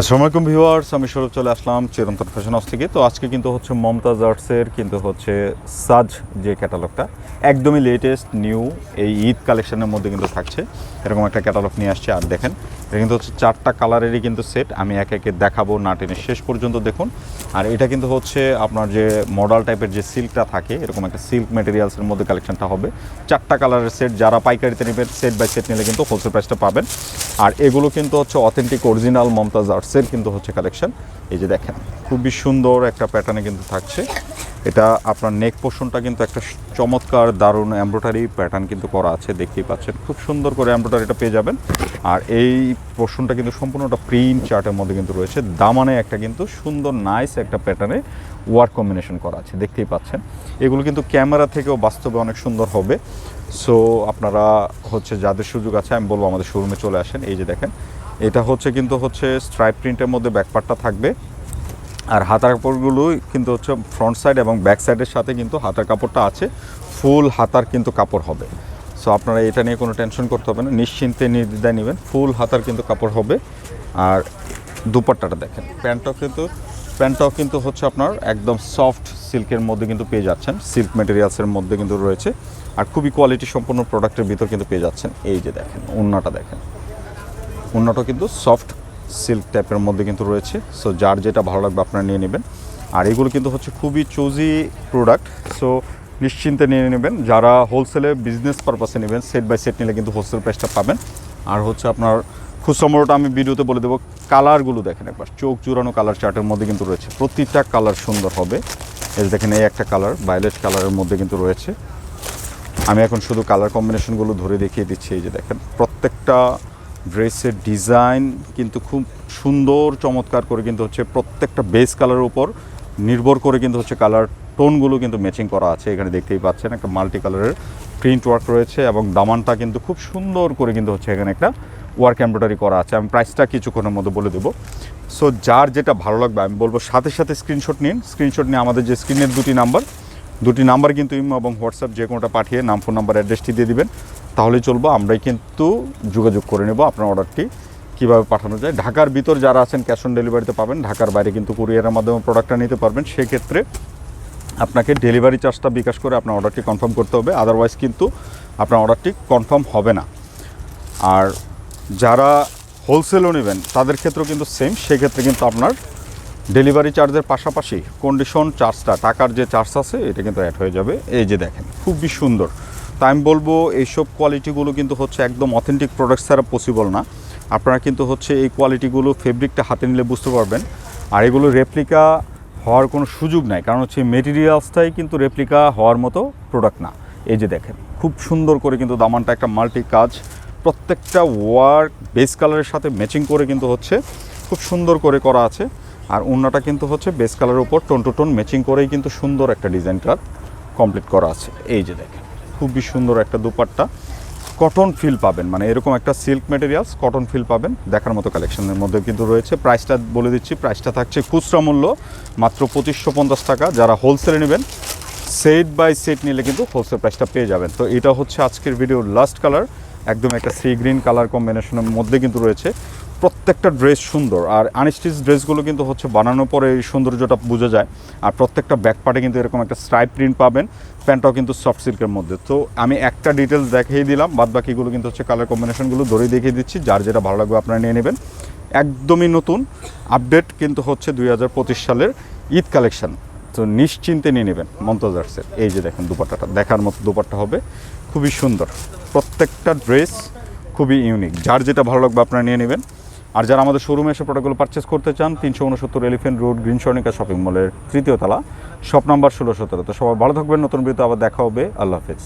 আসসালামু আলাইকুম ভিউয়ার্স, আমি সৌরভ চলে আসলাম চিরন্তন ফ্যাশন হাউস থেকে। তো আজকে কিন্তু হচ্ছে মমতাজ আর্টসের কিন্তু হচ্ছে সাজ যে ক্যাটালগটা, একদমই লেটেস্ট নিউ এই ঈদ কালেকশনের মধ্যে কিন্তু থাকছে। এরকম একটা ক্যাটালগ নিয়ে আসছে, আর দেখেন, এটা কিন্তু হচ্ছে চারটা কালারেরই কিন্তু সেট আমি একে একে দেখাবো, না টেনে শেষ পর্যন্ত দেখুন। আর এটা কিন্তু হচ্ছে আপনার যে মডাল টাইপের যে সিল্কটা থাকে, এরকম একটা সিল্ক মেটেরিয়ালসের মধ্যে কালেকশনটা হবে। চারটা কালারের সেট যারা পাইকারিতে নেবেন সেট বাই সেট নিলে কিন্তু হোলসেল প্রাইসটা পাবেন। আর এগুলো কিন্তু হচ্ছে অথেন্টিক অরিজিনাল মমতাজ আর্টসের কিন্তু হচ্ছে কালেকশন এই যে দেখেন, খুবই সুন্দর একটা প্যাটার্নে কিন্তু থাকছে। এটা আপনার নেক পোর্শনটা কিন্তু একটা চমৎকার দারুণ এমব্রয়ডারি প্যাটার্ন কিন্তু করা আছে, দেখতেই পাচ্ছেন। খুব সুন্দর করে এমব্রয়ডারিটা পেয়ে যাবেন। আর এই পোর্শনটা কিন্তু সম্পূর্ণটা প্রিন্ট চার্টের মধ্যে কিন্তু রয়েছে। দামানে একটা কিন্তু সুন্দর নাইস একটা প্যাটার্নে ওয়ার্ক কম্বিনেশন করা আছে, দেখতেই পাচ্ছেন। এগুলো কিন্তু ক্যামেরা থেকেও বাস্তবে অনেক সুন্দর হবে। সো আপনারা হচ্ছে যাদের সুযোগ আছে, আমি বলব আমাদের শোরুমে চলে আসেন। এই যে দেখেন, এটা হচ্ছে কিন্তু হচ্ছে স্ট্রাইপ প্রিন্টের মধ্যে ব্যাকপার্টটা থাকবে। আর হাতার কাপড়গুলো কিন্তু হচ্ছে ফ্রন্ট সাইড এবং ব্যাক সাইডের সাথে কিন্তু হাতার কাপড়টা আছে। ফুল হাতার কিন্তু কাপড় হবে। সো আপনারা এটা নিয়ে কোনো টেনশন করতে হবে না। নিশ্চিন্তে নির্দ্বিধায় নেবেন। ফুল হাতার কিন্তু কাপড় হবে। আর দুপাট্টাটা দেখেন। প্যান্টটাও কিন্তু প্যান্টটাও কিন্তু হচ্ছে আপনার একদম সফট সিল্কের মধ্যে কিন্তু পেয়ে যাচ্ছেন। সিল্ক মেটেরিয়ালসের মধ্যে কিন্তু রয়েছে। আর খুবই কোয়ালিটি সম্পন্ন প্রোডাক্টের ভিতর কিন্তু পেয়ে যাচ্ছেন। এই যে দেখেন ওন্নাটা দেখেন। ওন্নাটা কিন্তু সফট সিল্ক টাইপের মধ্যে কিন্তু রয়েছে। সো যার যেটা ভালো লাগবে আপনারা নিয়ে নেবেন। আর এগুলো কিন্তু হচ্ছে খুবই চুজি প্রোডাক্ট সো নিশ্চিন্তে নিয়ে নেবেন। যারা হোলসেলে বিজনেস পারপাসে নেবেন সেট বাই সেট নিলে কিন্তু হোলসেল প্রাইসটা পাবেন। আর হচ্ছে আপনার খুচরা আমি ভিডিওতে বলে দেবো কালারগুলো দেখেন একবার। চোখ জুড়ানো কালার চার্টের মধ্যে কিন্তু রয়েছে। প্রতিটা কালার সুন্দর হবে। এই দেখেন, এই একটা কালার ভায়োলেট কালারের মধ্যে কিন্তু রয়েছে। আমি এখন শুধু কালার কম্বিনেশনগুলো ধরে দেখিয়ে দিচ্ছি, এই যে দেখেন। প্রত্যেকটা ড্রেসের ডিজাইন কিন্তু খুব সুন্দর, চমৎকার করে কিন্তু হচ্ছে প্রত্যেকটা বেস কালারের উপর নির্ভর করে কিন্তু হচ্ছে কালার টোনগুলো কিন্তু ম্যাচিং করা আছে। এখানে দেখতেই পাচ্ছেন একটা মাল্টি কালারের প্রিন্ট ওয়ার্ক রয়েছে এবং দামানটা কিন্তু খুব সুন্দর করে কিন্তু হচ্ছে এখানে একটা ওয়ার্ক এমব্রয়ডারি করা আছে। আমি প্রাইসটা কিছুক্ষণের মধ্যে বলে দেবো। সো যার যেটা ভালো লাগবে, আমি বলব সাথে সাথে স্ক্রিনশট নিন। স্ক্রিনশট নিয়ে আমাদের যে স্ক্রিনের দুটি নাম্বার দুটি নাম্বার কিন্তু ইমো এবং হোয়াটসঅ্যাপ যে কোনোটা পাঠিয়ে নাম ফোন নাম্বার অ্যাড্রেসটি দিয়ে দিবেন। তাহলেই চলবো, আমরাই কিন্তু যোগাযোগ করে নেব আপনার অর্ডারটি, কীভাবে পাঠানো যায়। ঢাকার ভিতর যারা আছেন ক্যাশ অন ডেলিভারিতে পাবেন, ঢাকার বাইরে কিন্তু কুরিয়ারের মাধ্যমে প্রোডাক্টটা নিতে পারবেন, সেক্ষেত্রে আপনাকে ডেলিভারি চার্জটা বিকাশ করে আপনার অর্ডারটি কনফার্ম করতে হবে, আদারওয়াইজ কিন্তু আপনার অর্ডারটি কনফার্ম হবে না। আর যারা হোলসেলও নেবেন, তাদের ক্ষেত্রেও কিন্তু সেম, সেক্ষেত্রে কিন্তু আপনার ডেলিভারি চার্জের পাশাপাশি কন্ডিশন চার্জটা, টাকার যে চার্জ আছে, এটা কিন্তু অ্যাড হয়ে যাবে। এই যে দেখেন, খুবই সুন্দর। তাই আমি বলব এইসব কোয়ালিটিগুলো কিন্তু হচ্ছে একদম অথেন্টিক প্রোডাক্ট ছাড়া পসিবল না। আপনারা কিন্তু হচ্ছে এই কোয়ালিটিগুলো ফেব্রিকটা হাতে নিলে বুঝতে পারবেন। আর এগুলো রেপ্লিকা হওয়ার কোনো সুযোগ নাই, কারণ হচ্ছে মেটেরিয়ালসটাই কিন্তু রেপ্লিকা হওয়ার মতো প্রোডাক্ট না। এই যে দেখেন, খুব সুন্দর করে কিন্তু দামানটা একটা মাল্টি কাজ, প্রত্যেকটা ওয়ার্ক বেস কালারের সাথে ম্যাচিং করে কিন্তু হচ্ছে খুব সুন্দর করে করা আছে। আর অন্যটা কিন্তু হচ্ছে বেস কালারের উপর টোন টু টোন ম্যাচিং করেই কিন্তু সুন্দর একটা ডিজাইনটা কমপ্লিট করা আছে। এই যে দেখেন। খুবই সুন্দর একটা দুপাট্টা। কটন ফিল পাবেন মানে এরকম একটা সিল্ক মেটেরিয়ালস কটন ফিল পাবেন, দেখার মতো কালেকশনের মধ্যে কিন্তু রয়েছে। প্রাইসটা বলে দিচ্ছি প্রাইসটা থাকছে খুচরা মূল্য, মাত্র পঁচিশশো পঞ্চাশ টাকা। যারা হোলসেলে নেবেন সেট বাই সেট নিলে কিন্তু হোলসেল প্রাইসটা পেয়ে যাবেন। তো এটা হচ্ছে আজকের ভিডিওর লাস্ট কালার একদম একটা সি গ্রিন কালার কম্বিনেশনের মধ্যে কিন্তু রয়েছে। প্রত্যেকটা ড্রেস সুন্দর। আর আনস্টিচ ড্রেসগুলো কিন্তু হচ্ছে বানানোর পরে এই সৌন্দর্যটা বোঝা যায়। আর প্রত্যেকটা ব্যাক পার্টে কিন্তু এরকম একটা স্ট্রাইপ প্রিন্ট পাবেন, প্যান্টটাও কিন্তু সফট সিল্কের মধ্যে। তো আমি একটা ডিটেলস দেখিয়ে দিলাম বাদ বাকিগুলো কিন্তু হচ্ছে কালার কম্বিনেশনগুলো ধরেই দেখিয়ে দিচ্ছি। যার যেটা ভালো লাগবে আপনারা নিয়ে নেবেন। একদমই নতুন আপডেট কিন্তু হচ্ছে দুই হাজার পঁচিশ সালের ঈদ কালেকশন তো নিশ্চিন্তে নিয়ে নেবেন মন্তজার্সের এই যে দেখেন দুপাট্টাটা, দেখার মতো দুপাট্টা হবে। খুবই সুন্দর। প্রত্যেকটা ড্রেস খুবই ইউনিক যার যেটা ভালো লাগবে আপনারা নিয়ে নেবেন। আর যারা আমাদের শোরুমে এসে প্রোডাক্টগুলো পারচেস করতে চান, তিনশো উনসত্তর elephant road green Swarnika shopping মলের তৃতীয় তলা শপ নাম্বার ষোলো সতেরো তো সবাই ভালো থাকবেন, নতুন বিরুদ্ধে আবার দেখা হবে। আল্লাহ হাফেজ।